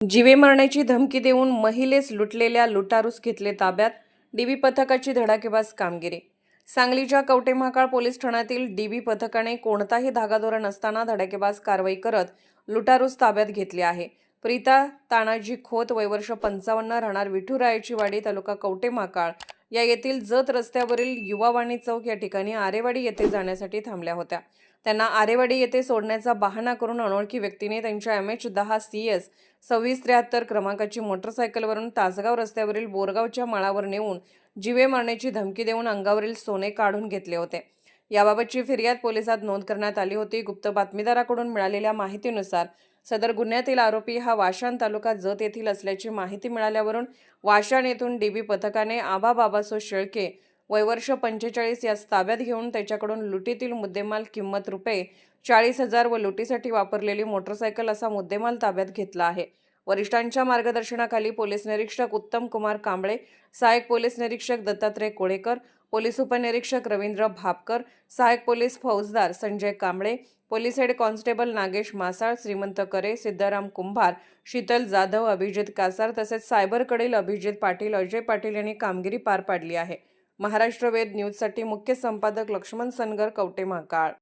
जीवे मरण्याची धमकी देऊन महिलेस लुटलेल्या लुटारूस घेतले ताब्यात डीबी पथकाची धडाकेबाज कामगिरी. सांगलीच्या कवटे महाकाळ पोलीस ठाण्यातील डीबी पथकाने कोणताही धागादोरा नसताना धडाकेबाज कारवाई करत लुटारूस ताब्यात घेतले आहे. प्रीता तानाजी खोत वयवर्ष पंचावन्न राहणार विठुरायाची वाडी तालुका कवटे महाकाळ. या येथील जत रस्त्यावरील युवावाणी चौक या ठिकाणी आरेवाडी येथे जाण्यासाठी थांबल्या होत्या. त्यांना आरेवाडी येथे सोडण्याचा बहाणा करून अनोळखी व्यक्तीने त्यांच्या एम एच दहा सी एस सव्वीस त्र्याहत्तर क्रमांकाची मोटरसायकलवरून तासगाव रस्त्यावरील बोरगावच्या माळावर नेऊन जीवे मारण्याची धमकी देऊन अंगावरील सोने काढून घेतले होते. याबाबतची फिर्याद पोलिसात नोंद करण्यात आली होती. गुप्त बातमीदाराकडून मिळालेल्या माहितीनुसार सदर गुन्ह्यातील आरोपी हा वाशान तालुका जत येथील असल्याची माहिती मिळाल्यावरून वाशान येथून डीबी पथकाने आबा बाबासो शेळके वयवर्ष पंचेचाळीस यास ताब्यात घेऊन त्याच्याकडून लुटीतील मुद्देमाल किंमत रुपये चाळीस हजार व लुटीसाठी वापरलेली मोटरसायकल असा मुद्देमाल ताब्यात घेतला आहे. वरिष्ठांच्या मार्गदर्शनाखाली पोलीस निरीक्षक उत्तम कुमार कांबळे सहाय्यक पोलीस निरीक्षक दत्तात्रय कोळेकर पोलीस उपनिरीक्षक रवींद्र भापकर सहाय्यक पोलीस फौजदार Sanjay Kamble police head constable Nagesh Masal Shrimant Kare Siddharam कुंभार शीतल जाधव अभिजित कासार तसेच सायबरकडील अभिजित पाटील अजय पाटील यांनी कामगिरी पार पाडली आहे. महाराष्ट्र वेद न्यूजसाठी मुख्य संपादक लक्ष्मण सनगर कवटे महाकाळ.